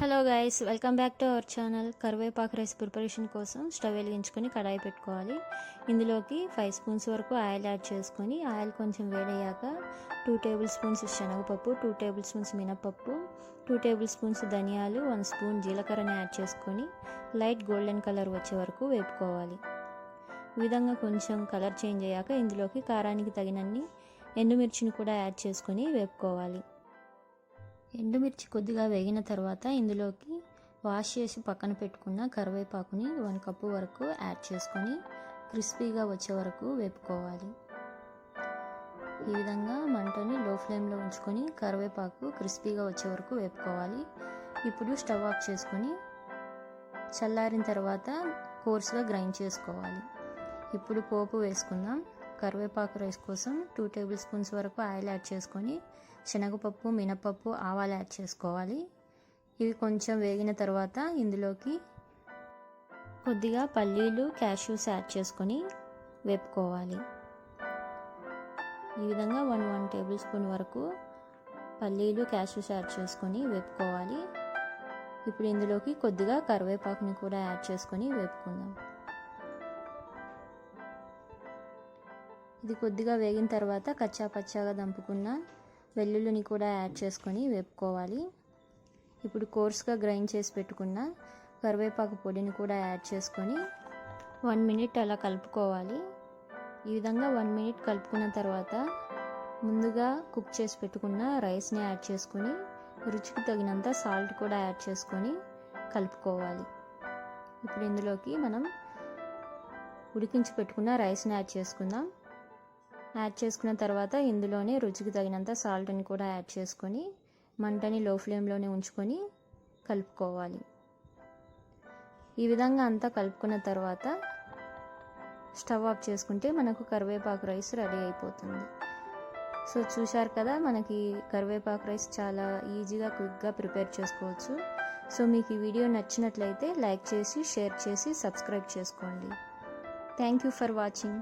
Hello guys welcome back to our channel కరివేపాకు rice preparation కోసం. Stove వెలిగించుకొని కడాయి పెట్టుకోవాలి. ఇందులోకి ఫైవ్ స్పూన్స్ వరకు ఆయిల్ యాడ్ చేసుకొని ఆయిల్ కొంచెం వేడయ్యాక టూ టేబుల్ స్పూన్స్ శనగపప్పు టూ టేబుల్ స్పూన్స్ మినపప్పు టూ టేబుల్ స్పూన్స్ ధనియాలు వన్ స్పూన్ జీలకర్రని యాడ్ చేసుకొని లైట్ గోల్డెన్ కలర్ వచ్చే వరకు వేపుకోవాలి. ఈ విధంగా కొంచెం కలర్ చేంజ్ అయ్యాక ఇందులోకి కారానికి తగినన్ని ఎండుమిర్చిని కూడా యాడ్ చేసుకొని వేపుకోవాలి. ఎండుమిర్చి కొద్దిగా వేగిన తర్వాత ఇందులోకి వాష్ చేసి పక్కన పెట్టుకున్న కరివేపాకుని వన్ కప్పు వరకు యాడ్ చేసుకొని క్రిస్పీగా వచ్చే వరకు వేపుకోవాలి. ఈ విధంగా మంటని లో ఫ్లేమ్లో ఉంచుకొని కరివేపాకు క్రిస్పీగా వచ్చే వరకు వేపుకోవాలి. ఇప్పుడు స్టవ్ ఆఫ్ చేసుకొని చల్లారిన తర్వాత కోర్స్గా గ్రైండ్ చేసుకోవాలి. ఇప్పుడు పోపు వేసుకుందాం. కరివేపాకు రైస్ కోసం టూ టేబుల్ స్పూన్స్ వరకు ఆయిల్ యాడ్ చేసుకొని శనగపప్పు మినపప్పు ఆవాలు యాడ్ చేసుకోవాలి. ఇవి కొంచెం వేగిన తర్వాత ఇందులోకి కొద్దిగా పల్లీలు క్యాష్యూస్ యాడ్ చేసుకొని వేపుకోవాలి. ఈ విధంగా వన్ వన్ టేబుల్ స్పూన్ వరకు పల్లీలు క్యాష్యూస్ యాడ్ చేసుకొని వేపుకోవాలి. ఇప్పుడు ఇందులోకి కొద్దిగా కరివేపాకుని కూడా యాడ్ చేసుకొని వేపుకుందాం. ఇది కొద్దిగా వేగిన తర్వాత కచ్చా పచ్చాగా దంపుకున్న వెల్లుల్లిని కూడా యాడ్ చేసుకొని వేపుకోవాలి. ఇప్పుడు కోర్స్గా గ్రైండ్ చేసి పెట్టుకున్న కరివేపాకు పొడిని కూడా యాడ్ చేసుకొని వన్ మినిట్ అలా కలుపుకోవాలి. ఈ విధంగా వన్ మినిట్ కలుపుకున్న తర్వాత ముందుగా కుక్ చేసి పెట్టుకున్న రైస్ని యాడ్ చేసుకొని రుచికి తగినంత సాల్ట్ కూడా యాడ్ చేసుకొని కలుపుకోవాలి. ఇప్పుడు ఇందులోకి మనం ఉడికించి పెట్టుకున్న రైస్ని యాడ్ చేసుకుందాం. యాడ్ చేసుకున్న తర్వాత ఇందులోనే రుచికి తగినంత సాల్ట్ని కూడా యాడ్ చేసుకొని మంటని లో ఫ్లేమ్లోనే ఉంచుకొని కలుపుకోవాలి. ఈ విధంగా అంతా కలుపుకున్న తర్వాత స్టవ్ ఆఫ్ చేసుకుంటే మనకు కరివేపాకు రైస్ రెడీ అయిపోతుంది. సో చూశారు కదా మనకి కరివేపాకు రైస్ చాలా ఈజీగా క్విక్గా ప్రిపేర్ చేసుకోవచ్చు. సో మీకు ఈ వీడియో నచ్చినట్లయితే లైక్ చేసి షేర్ చేసి సబ్స్క్రైబ్ చేసుకోండి. Thank you for watching.